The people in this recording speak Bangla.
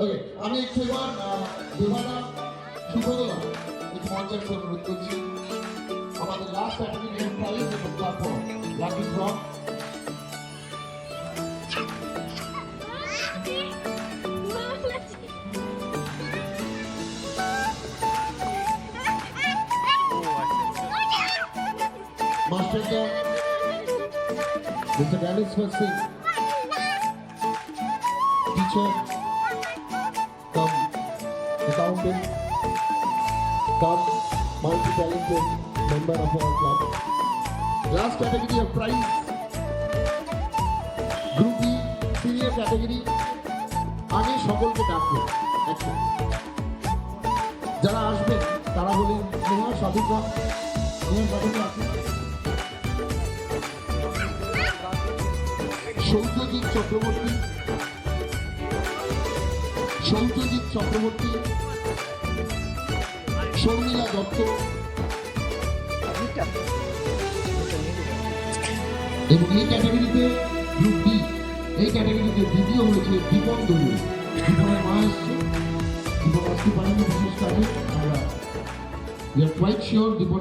ওকে আমি একটু এবার দেবানা সুভদলা একটু মঞ্চের জন্য অনুরোধ করছি আমাদের লাস্ট অ্যাক্টিভিটি প্রাইজ এবং প্ল্যাটফর্ম লাকি ড্র মাস্টারদা Mr. Dennis Singh, teacher, come accountant, come multi-talented member of our club. Last category of prize, Group B, senior category. আগে সকলকে ডাকবো একশো যারা আসবেন তারা হলেন স্নেহা সাধুকা স্নেহা সাধুকা আছে সৌর্যজিৎ চক্রবর্তী সৌর্যজিৎ চক্রবর্তী, শর্মিলা দত্ত। এবং এই ক্যাটাগরিতে গ্রুপ বি এই ক্যাটাগরিতে দ্বিতীয় হয়েছে দীপন দলু দীপনের মা এসছে। দীপন আসতে পারেনি, বিশেষ কাজে। আমরা we are quite sure Dipan